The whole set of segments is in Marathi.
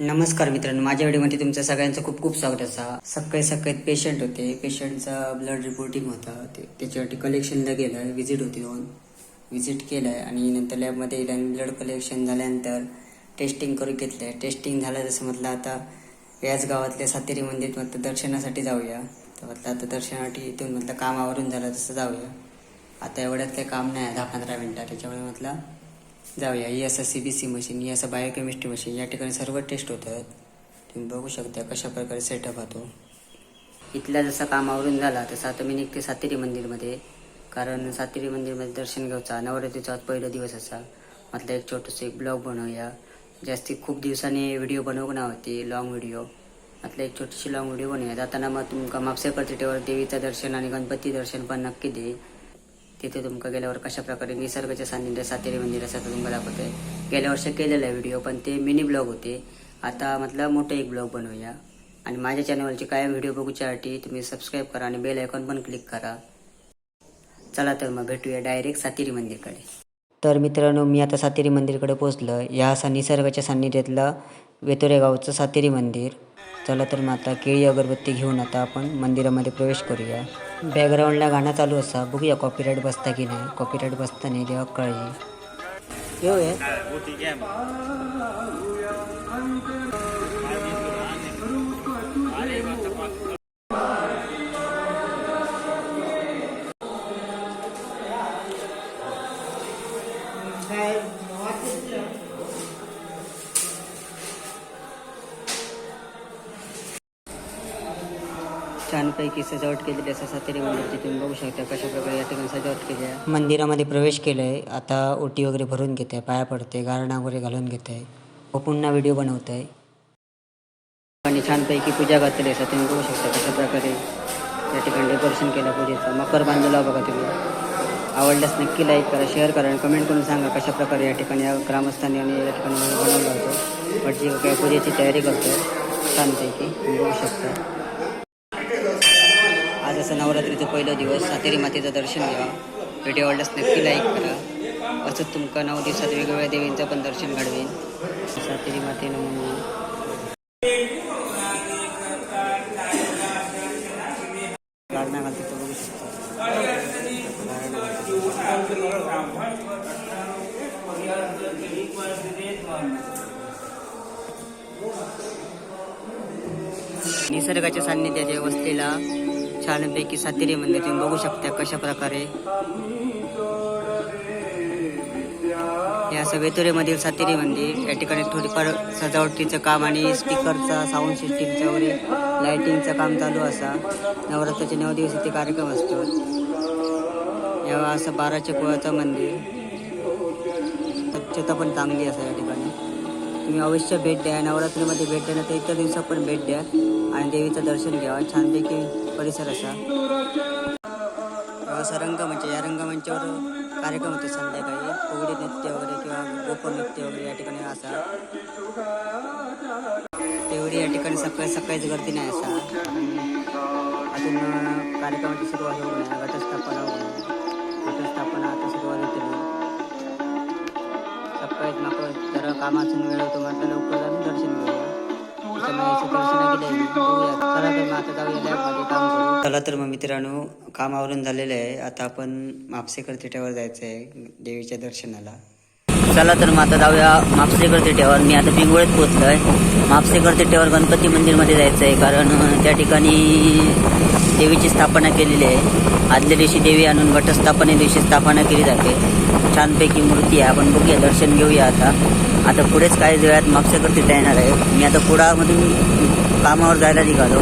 नमस्कार मित्रांनो माझ्या व्हिडिओमध्ये तुमचं सगळ्यांचं खूप खूप स्वागत असा. सकाळी सकाळी पेशंट होते. पेशंटचा ब्लड रिपोर्टिंग होता. ते त्याच्यासाठी कलेक्शनला गेलं. व्हिजिट होती दोन. व्हिजिट केलं आहे आणि नंतर लॅबमध्ये ब्लड कलेक्शन झाल्यानंतर टेस्टिंग करून घेतलं आहे टेस्टिंग झालं जसं म्हटलं आता याच गावातल्या सातेरी मंदिर म्हटलं दर्शनासाठी जाऊया. तर म्हटलं आता दर्शनासाठी इथून म्हटलं कामावरून झालं तसं जाऊया. आता एवढ्यात काही काम नाही आहे दहा पंधरा मिनटं. त्याच्यामुळे म्हटलं जाऊया ही असं सी बी सी मशीन ही असं बायोकेमिस्ट्री मशीन या ठिकाणी सर्व टेस्ट होतात. तुम्ही बघू शकता कशा प्रकारे सेटअप होतो. इथल्या जसा कामावरून झाला तसा आता मी निघते सातेरी मंदिरमध्ये. कारण सातेरी मंदिरमध्ये दर्शन घ्यायचा नवरात्रीचा आज पहिला दिवस असा. म्हटलं एक छोटंसं एक ब्लॉग बनवूया. जास्ती खूप दिवसांनी व्हिडिओ बनवणार होती लॉंग व्हिडिओ म्हटलं एक छोटीशी लॉंग व्हिडिओ बनवूया. जाताना मग तुमका म्हापसेकर तिटेवर देवीचं दर्शन आणि गणपती दर्शन पण नक्की दे. तिथे तुमका गेल्यावर कशा प्रकारे निसर्गाच्या सान्निध्यात सातेरी मंदिर असं तुमका दाखवते. गेल्या वर्षी केलेला आहे व्हिडिओ पण ते मिनी ब्लॉग होते. आता म्हटलं मोठं एक ब्लॉग बनवूया. आणि माझ्या चॅनलचे काय व्हिडिओ बघूच्यासाठी तुम्ही सबस्क्राईब करा आणि बेल आयकॉन पण क्लिक करा. चला तर मग भेटूया डायरेक्ट सातेरी मंदिरकडे. तर मित्रांनो मी आता सातेरी मंदिरकडे पोचलं या असा निसर्गाच्या सान्निध्यातलं वेतोरे गावचं सातेरी मंदिर. चला तर मग आता केळी अगरबत्ती घेऊन आता आपण मंदिरामध्ये प्रवेश करूया. बॅकग्राऊंडला गाणं चालू असा. बघूया कॉपीराईट बसता की नाही. कॉपीराईट बसता नाही देवा काळजी. येऊ छानपैकी सजावट केलेली असं सातेरी मंदिरची तुम्ही बघू शकता कशा प्रकारे या ठिकाणी सजावट केली आहे. मंदिरामध्ये प्रवेश केलाय. आता ओटी वगैरे भरून घेत आहे पाया पडते गारणा वगैरे घालून घेत. आहे व पुन्हा व्हिडिओ बनवत आहे आणि छानपैकी पूजा घातलेली असं तुम्ही बघू शकता कशा प्रकारे या ठिकाणी डेकोरेशन केलं पूजेचं. मकर बांधलेला बघा तुम्ही. आवडल्यास नक्की लाईक करा शेअर करा आणि कमेंट करून सांगा कशा प्रकारे या ठिकाणी या ग्रामस्थांनी आणि या ठिकाणी बनवलं होतं. पण जी काय पूजेची तयारी करतो छानपैकी तुम्ही बघू शकता. असं नवरात्रीचं पहिलं दिवस सातेरी मातेचं दर्शन घ्या. व्हिडिओ आवडल्यास नक्की लाईक करा. असंच तुमका नऊ दिवसात वेगवेगळ्या देवींचं पण दर्शन घडवेन. सातेरी मातेनं म्हणून निसर्गाच्या सान्निध्यात वसलेला छानपैकी सातेरी मंदिर तुम्ही बघू शकता कशा प्रकारे या सगळेतुरेमधील सातेरी मंदिर या ठिकाणी थोडीफार सजावटीचं काम आणि स्पीकरचा साऊंड सिस्टीमचं वगैरे लाईटिंगचं काम चालू असा. नवरात्राचे नऊ दिवस इथे कार्यक्रम असतो. या असं बाराच्या कुळाचं मंदिर. स्वच्छता पण चांगली असा या ठिकाणी. तुम्ही अवश्य भेट द्या. नवरात्रीमध्ये भेट द्या तर इतर दिवसात पण भेट द्या आणि देवीचं दर्शन घ्या. छानपैकी परिसर असा. असा रंगमंच म्हणजे या रंगमंचावर कार्यक्रम होते संध्याकाळी. फुगडी नृत्य वगैरे किंवा गोपनृत्य वगैरे या ठिकाणी असा. तेवढी या ठिकाणी सकाळी सकाळीच गर्दी नाही असा. अजून कार्यक्रमाची सुरुवात होऊ नये घटस्थापना होऊ नये. घटस्थापना आता सुरुवात होते. सकाळीच मात्र जरा कामातून वेळ होतो म्हटलं लवकर दर्शन घेऊया. चला तर मग मित्रांनो काम आवरून झालेलं आहे. आता आपण म्हापसेकर थिट्यावर जायचं आहे देवीच्या दर्शनाला. चला तर मग आता जाऊया म्हापसेकर थिट्यावर मी आता पिंगोळीत पोहोचलोय. म्हापसेकर थिट्यावर गणपती मंदिरमध्ये जायचं आहे कारण त्या ठिकाणी देवीची स्थापना केलेली आहे. आदल्या दिवशी देवी आणून घटस्थापने दिवशी स्थापना केली जाते. छानपैकी मूर्ती आहे. आपण बघूया दर्शन घेऊया आता. आता पुढेच काही वेळात म्हापसेकर तिथे येणार आहे मी आता कुडामधून कामावर जायला निघालो.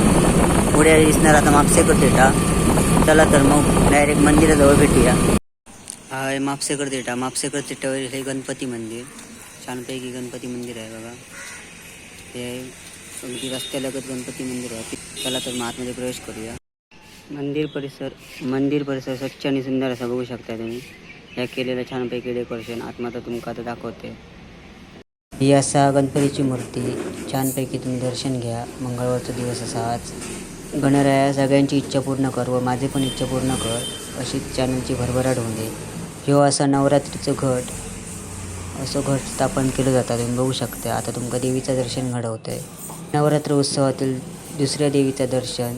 पुढे दिसणार आता म्हापसेकर थिटा चला तर मग डायरेक्ट मंदिराजवळ भेटूया. हा आहे म्हापसेकर थिटा म्हापसेकर हे गणपती मंदिर. छानपैकी गणपती मंदिर आहे बघा. हे अगदी रस्त्यालगत गणपती मंदिर आहे. चला तर मग आतमध्ये प्रवेश करूया. मंदिर परिसर मंदिर परिसर स्वच्छ आणि सुंदर असा बघू शकता तुम्ही. या केलेलं छानपैकी डेकोरेशन आतमध्ये तुमका आता दाखवते. ही असा गणपतीची मूर्ती. छानपैकी तुम्ही दर्शन घ्या. मंगळवारचा दिवस असा आज. गणराया सगळ्यांची इच्छा पूर्ण कर व माझे पण इच्छा पूर्ण कर अशी चॅनलची भरभराट होऊन दे. ह्यो असा नवरात्रीचं घट. असं घट स्थापन केलं जातं. तुम्ही बघू शकता. आता तुमका देवीचं दर्शन घडवतंय. नवरात्र उत्सवातील दुसऱ्या देवीचं दर्शन.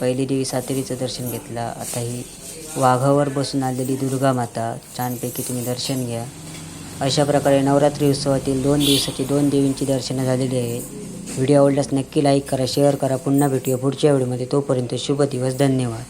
पहिली देवी सातेरीचं दर्शन घेतला. आता ही वाघावर बसून आलेली दुर्गा माता छानपैकी तुम्ही दर्शन घ्या. अशा प्रकारे नवरात्री उत्सवातील दोन दिवसाची दोन देवींची दर्शनं झालेली आहेत व्हिडिओ आवडल्यास नक्की लाईक करा शेअर करा. पुन्हा भेटूया पुढच्या व्हिडिओमध्ये तोपर्यंत शुभ दिवस. धन्यवाद.